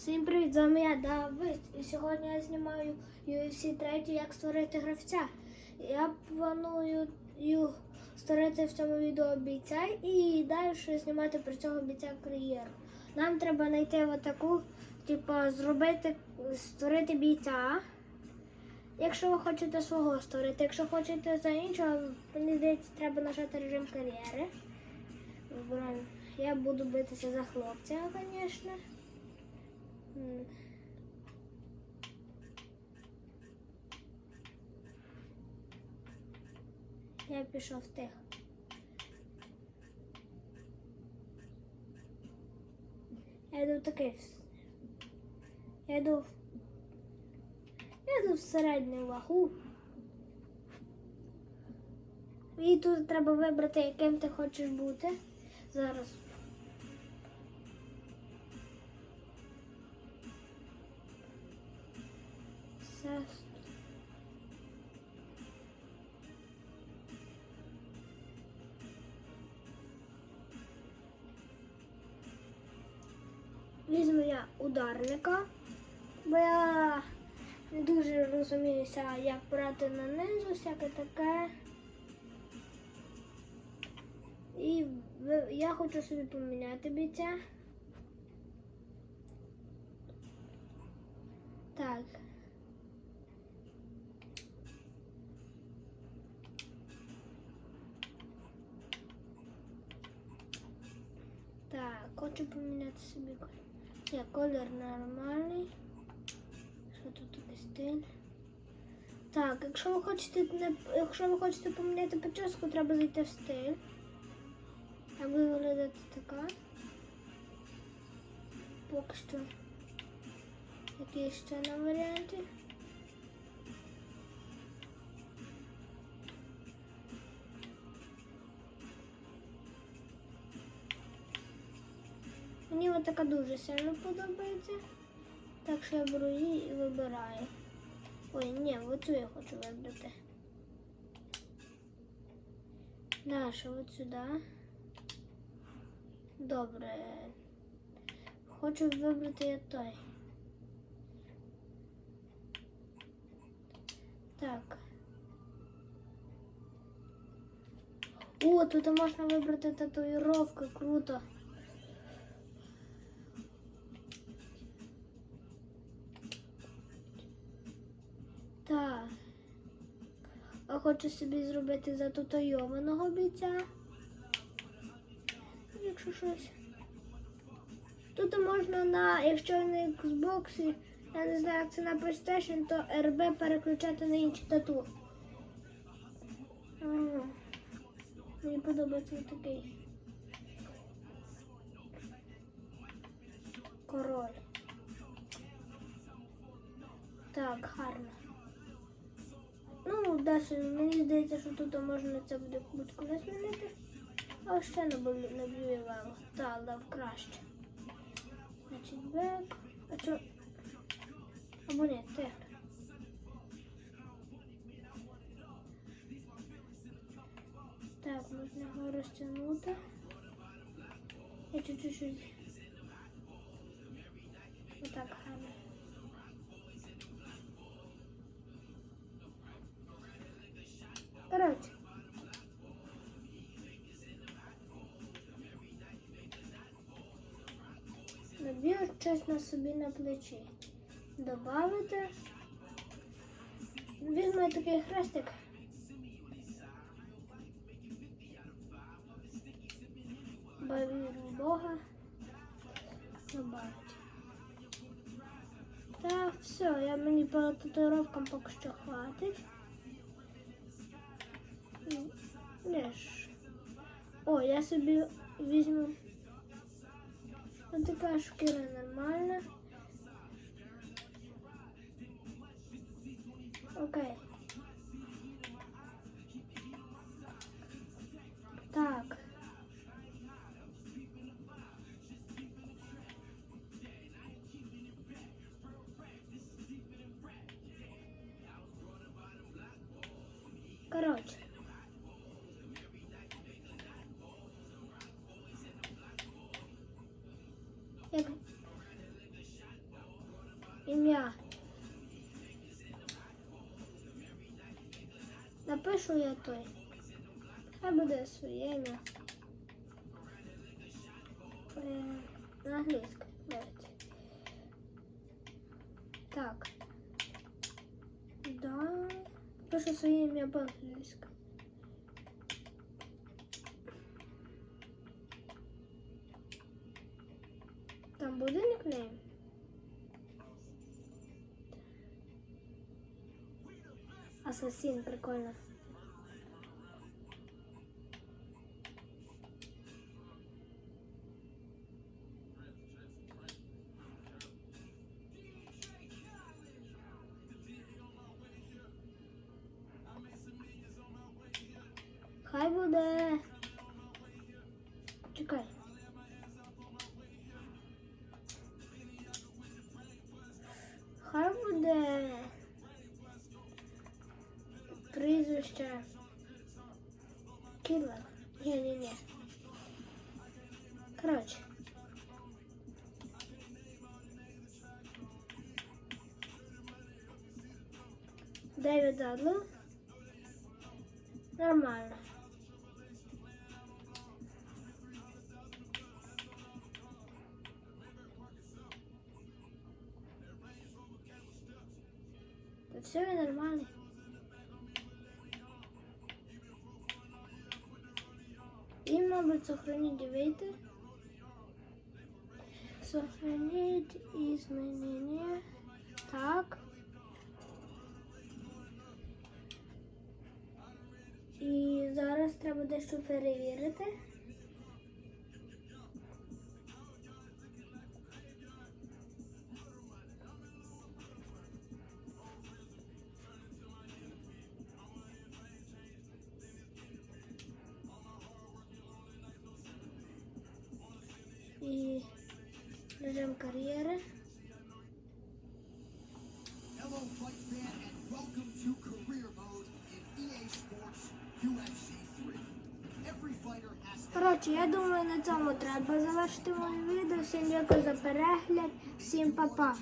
Всім привіт, з вами я Давид. І сьогодні я знімаю UFC 3, як створити гравця. Я планую створити в цьому відео бійця і далі знімати про цього бійця кар'єру. Нам треба знайти отаку, типу, зробити, створити бійця. Якщо ви хочете свого створити, якщо хочете за іншого, мені здається, треба нажати режим кар'єри. Я буду битися за хлопця, звісно. Я пішов тих. Я йду такий. Я йду. в- Я йду в середню вагу. І тут треба вибрати, яким ти хочеш бути. Зараз. Все. Візьму я ударника, бо я не дуже розуміюся, як брати на низу, всяке таке. І я хочу собі поміняти бійця. Так. Так, хочу поміняти собі колір. Ні, колір нормальний. Що тут такий стиль? Так, якщо ви хочете якщо ви хочете поміняти прическу, треба зайти в стиль. Так буде виглядати така. Поки що. Які ще на варіанті? Мені от така дуже сильно подобається. Так що я беру її і вибираю. Ой, ні, оцю я хочу вибрати. Далі от сюди. Добре. Хочу вибрати я той. Так. О, тут можна вибрати татуїровки, круто. А хочу собі зробити зататуйованого бійця. Якщо щось. Тут можна на, якщо на Xbox, я не знаю, як це на PlayStation, то RB переключати на інші тату. Мені подобається такий. Король. Так, гарно. Ну, далі мені здається, що тут можна це буде будь-коли змінити. А ще не наб'ю Так, дав краще. Значить, бек. А що? Або ні, тигр. Так, можна його розтягнути. Я чуть-чуть. На собі на плечі. Добавити. Візьму такий хрестик. Бо Бога. Добавить. Так, все, я мені по татуїровкам поки що хватить. Ну, О, я собі візьму. Ось така шкіра нормальна. Окей. Так. Короче. Ім'я. Напишу я той. Хай буде своє ім'я. Е, На англійську. Давайте. Так. Да. Пишу своє ім'я по-англійськи. Там буде нікнейм? Асасін, прикольно. Хай буде. Чекай. Буде прізвище Кілер. Ні, ні, ні. Коротше. Девід Дадло. Нормально. Все нормально. И, мабуть, сохранить вейты. Сохранить изменения. Так. І зараз треба дещо перевірити. Has to Коротше, я думаю, на цьому треба завершити моє відео. Всім дякую за перегляд. Всім па-па.